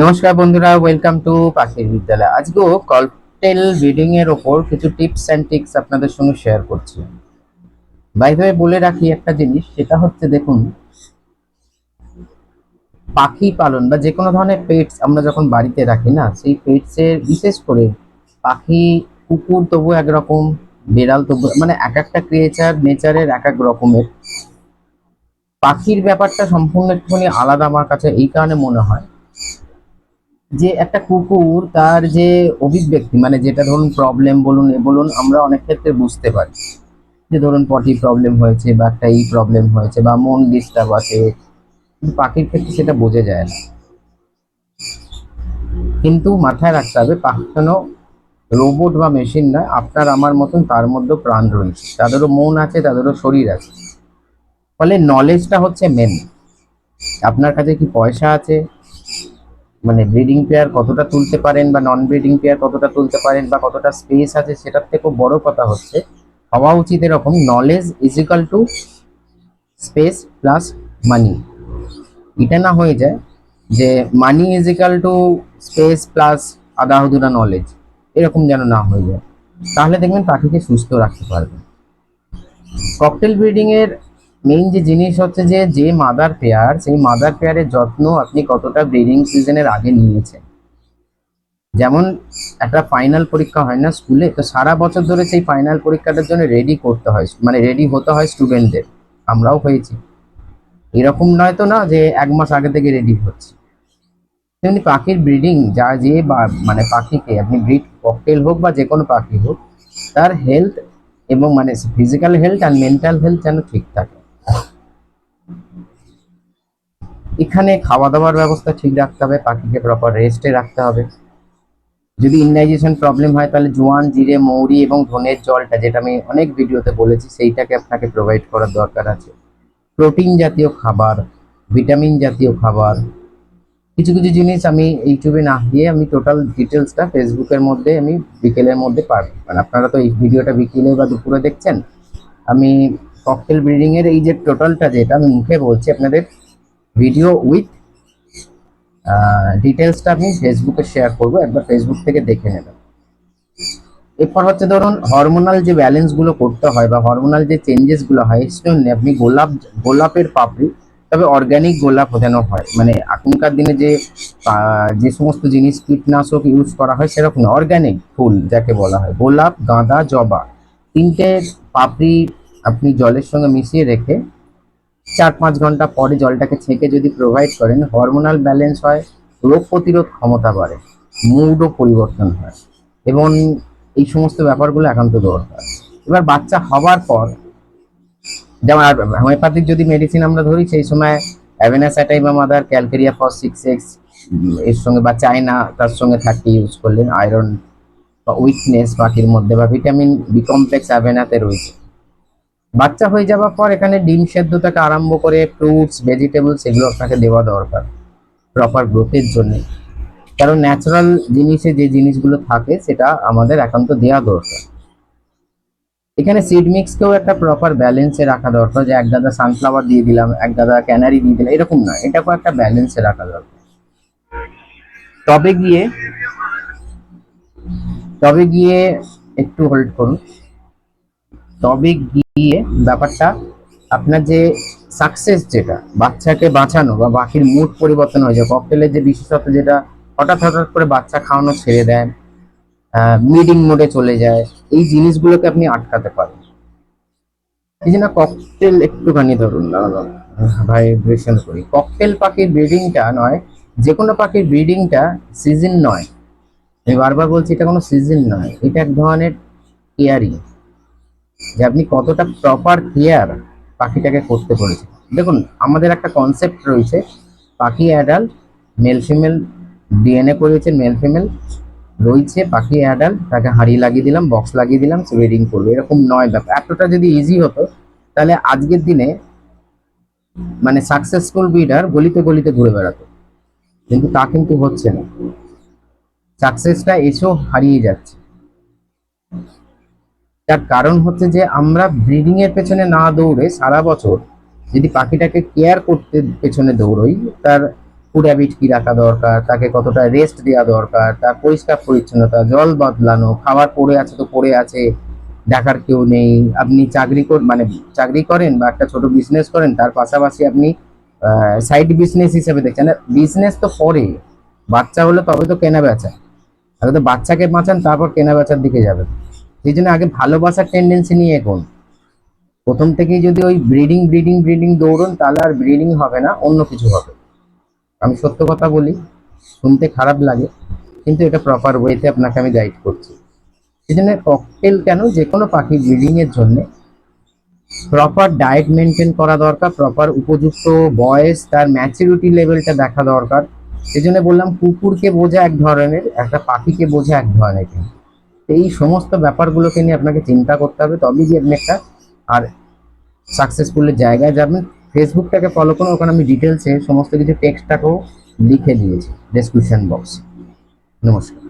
নমস্কার বন্ধুরা welcome to পাখির বিদ্যালয়। আজকেও ককটেল ব্রিডিং এর ওপর কিছু টিপস অ্যান্ড ট্রিক্স আপনাদের সঙ্গে শেয়ার করছি। বাইরে বলে রাখি একটা জিনিস, সেটা হচ্ছে দেখুন, পাখি পালন বা যে কোনো ধরনের পেটস আমরা যখন বাড়িতে রাখি না, সেই পেটস এর বিশেষ করে পাখি, কুকুর তবু একরকম বেড়াল তবু মানে এক একটা ক্রিয়েচার নেচারের এক এক রকমের। পাখির ব্যাপারটা সম্পূর্ণ একটুখানি আলাদা আমার কাছে, এই কারণে মনে হয়। যে একটা কুকুর তার যে অভিব্যক্তি মানে যেটা ধরুন প্রবলেম বলুন, এ বলুন, আমরা অনেক ক্ষেত্রে বুঝতে পারি। যে ধরুন পটি প্রবলেম হয়েছে বা একটা এই প্রবলেম হয়েছে বা মন ডিস্টার্ব আছে পাখির ক্ষেত্রে সেটা বোঝা যায় না। কিন্তু মাথায় রাখতে হবে, পাখি যেন রোবট বা মেশিন নয়, আপনার আমার মতন তার মধ্যে প্রাণ রয়েছে। তাদেরও মন আছে, তাদেরও শরীর আছে। ফলে নলেজটা হচ্ছে মেন আপনার কাছে কি পয়সা আছে? মানে ব্রিডিং পেয়ার কতটা তুলতে পারেন বা নন ব্রিডিং পেয়ার কতটা তুলতে পারেন বা কতটা স্পেস আছে সেটার থেকেও বড় কথা হচ্ছে, হওয়া উচিত এরকম knowledge is equal to space plus money এটা না হয়ে যায় যে money is equal to space plus আদা হুদুরা নলেজ এরকম যেন না হয়ে যায়। তাহলে দেখবেন পাখিকে সুস্থ রাখতে পারবেন ককটেল ব্রিডিং এর মেইন যে জিনিস হচ্ছে যে যে মাদার পেয়ার সেই মাদার পেয়ারের যত্ন আপনি কতটা ব্রিডিং সিজনের আগে নিয়েছেন? যেমন একটা ফাইনাল পরীক্ষা হয় না স্কুলে তো সারা বছর ধরে সেই ফাইনাল পরীক্ষাটার জন্য রেডি করতে হয় মানে রেডি হতে হয় স্টুডেন্টদের আমরাও হয়েছি। এরকম নয় তো না যে এক মাস আগে থেকে রেডি হচ্ছে। তেমনি পাখির ব্রিডিং যা যে বা মানে পাখিকে, আপনি ব্রিড ককটেল হোক বা যে কোনো পাখি হোক, তার হেলথ এবং মানে ফিজিক্যাল হেলথ আর মেন্টাল হেলথ যেন ঠিক থাকে। এখানে খাওয়া দাওয়ার ব্যবস্থা ঠিক রাখতে হবে, পাখিকে প্রপার রেস্টে রাখতে হবে। যদি ইনডাইজেশন প্রবলেম হয়, তাহলে জোয়ান, জিরে, মৌরি এবং ধনের জলটা, যেটা আমি অনেক ভিডিওতে বলেছি, সেইটাকে আপনাকে প্রোভাইড করার দরকার আছে। প্রোটিন জাতীয় খাবার ভিটামিন জাতীয় খাবার, কিছু কিছু জিনিস আমি ইউটিউবে না দিয়ে আমি টোটাল ডিটেলসটা ফেসবুকের মধ্যে, আমি বিকেলের মধ্যে পারব। মানে আপনারা তো এই ভিডিওটা বিকেলে বা দুপুরে দেখছেন। আমি ককটেল ব্রিডিংয়ের এই যে টোটালটা যেটা আমি মুখে বলছি, আপনাদের ভিডিও উইথ ডিটেলসটা আমি ফেসবুকে শেয়ার করব, একবার ফেসবুক থেকে দেখে নেবেন এরপর হচ্ছে ধরুন হরমোনাল যে ব্যালেন্সগুলো করতে হয় বা হরমোনাল যে চেঞ্জেসগুলো হয় এর জন্য আপনি গোলাপ, গোলাপের পাপড়ি, তবে অর্গানিক গোলাপ যেন হয়। মানে এখনকার দিনে যে যে সমস্ত জিনিস কীটনাশক ইউজ করা হয়, সেরকম না অর্গানিক ফুল যাকে বলা হয়। গোলাপ, গাঁদা, জবা, তিনটে পাপড়ি আপনি জলের সঙ্গে মিশিয়ে রেখে চার পাঁচ ঘণ্টা পরে জলটাকে ছেঁকে যদি প্রোভাইড করেন হরমোনাল ব্যালেন্স হয়, রোগ প্রতিরোধ ক্ষমতা বাড়ে মুডও পরিবর্তন হয় এবং এই সমস্ত ব্যাপারগুলো একান্ত দরকার। এবার বাচ্চা হওয়ার পর, যেমন হোমিওপ্যাথিক যদি মেডিসিন আমরা ধরি, সেই সময় অ্যাভেনাসাটাইমা মাদার ক্যালকেরিয়া ফর সিক্স এক্সের সঙ্গে বা চায়না, তার সঙ্গে থার্টি ইউজ করলেন আয়রন বা উইকনেস পাখির মধ্যে বা ভিটামিন বি কমপ্লেক্স অ্যাভেনাতে রয়েছে। বাচ্চা হয়ে যাওয়ার পর এখানে ডিম সেদ্ধ থেকে আরম্ভ করে ফ্রুটস ভেজিটেবলস এগুলো আপনাকে দেওয়া দরকার প্রপার গ্রোথের জন্য। কারণ ন্যাচারাল জিনিসে যে জিনিসগুলো থাকে সেটা আমাদের একান্ত দেওয়া দরকার। এখানে সিড মিক্সকেও একটা প্রপার ব্যালেন্সে রাখা দরকার। যে এক গাদা সানফ্লাওয়ার দিয়ে দিলাম, এক গাদা ক্যানারি দিয়ে দিলাম, এরকম না। এটাকেও একটা ব্যালেন্সে রাখা দরকার। তবে গিয়ে তবে গিয়ে একটু হোল্ড করুন। তবে গিয়ে ব্যাপারটা আপনার যে সাকসেস যেটা, বাচ্চাকে বাঁচানো বা বাকির মুড পরিবর্তন হয়ে যায় ককটেলের যে বিশেষত্ব যেটা, হঠাৎ হঠাৎ করে বাচ্চা খাওয়ানো ছেড়ে দেন মিডিং মোডে চলে যায়, এই জিনিসগুলোকে আপনি আটকাতে পারেন। এই জন্য ককটেল একটুখানি ধরুন ভাইব্রেশন করি। ককটেল পাখির ব্রিডিংটা নয় যে কোনো পাখির ব্রিডিংটা সিজন নয়। আমি বারবার বলছি, এটা কোনো সিজন নয়, এটা এক ধরনের কেয়ারিং যে আপনি কতটা প্রপার কেয়ার পাখিটাকে করতে পেরেছেন দেখুন, আমাদের একটা কনসেপ্ট রয়েছে, পাখি অ্যাডাল্ট মেল ফিমেল ডিএনএ করেছে মেল ফিমেল রয়েছে, পাখি অ্যাডাল্ট তাকে হাঁড়ি লাগিয়ে দিলাম বক্স লাগিয়ে দিলাম ব্রিডিং করবে। এরকম নয় ব্যাপার। এতটা যদি ইজি হতো, তাহলে আজকের দিনে মানে সাকসেসফুল ব্রিডার গলিতে গলিতে ঘুরে বেড়াতো। কিন্তু তা কিন্তু হচ্ছে না। সাকসেসটা এসেও হারিয়ে যাচ্ছে। তার কারণ হচ্ছে যে আমরা ব্রিডিং এর পেছনে না দৌড়ে সারা বছর যদি পাখিটাকে কেয়ার করতে পেছনে দৌড়ই, তার ফুড হ্যাবিট কি রাখা দরকার, তাকে কতটা রেস্ট দেওয়া দরকার, তার পরিষ্কার পরিচ্ছন্নতা, জল বদলানো, খাবার পড়ে আছে তো পড়ে আছে, দেখার কেউ নেই, আপনি চাকরি কর মানে চাকরি করেন বা একটা ছোট বিজনেস করেন, তার পাশাপাশি আপনি সাইড বিজনেস হিসেবে দেখছেন। বিজনেস তো পরে বাচ্চা হলে তবে তো কেনা বেচা আগে তো বাচ্চাকে বাঁচান, তারপর কেনা বেচার দিকে যাবেন। সেই জন্য আগে ভালোবাসার টেন্ডেন্সি নিয়ে এখন প্রথম থেকেই যদি ওই ব্রিডিং ব্রিডিং ব্রিডিং দৌড়ন, তাহলে আর ব্রিডিং হবে না, অন্য কিছু হবে। আমি সত্য কথা বলি, শুনতে খারাপ লাগে, কিন্তু এটা প্রপার ওয়েতে আপনাকে আমি গাইড করছি। সেই জন্য ককটেল কেন? যে কোনো পাখি ব্রিডিং এর জন্য প্রপার ডায়েট মেনটেন করা দরকার প্রপার উপযুক্ত বয়স, তার ম্যাচুরিটি লেভেলটা দেখা দরকার। সেই জন্য বললাম, কুকুরকে বোঝা এক ধরনের, একটা পাখিকে বোঝা এক ধরনের। এই সমস্ত ব্যাপারগুলোকে নিয়ে আপনাকে চিন্তা করতে হবে। তবেই যে আপনি একটা আর সাকসেসফুলের জায়গায় যাবেন। ফেসবুকটাকে ফলো করুন, ওখানে আমি ডিটেলসে সমস্ত কিছু টেক্সটটাকেও লিখে দিয়েছি ডেসক্রিপশন বক্স নমস্কার।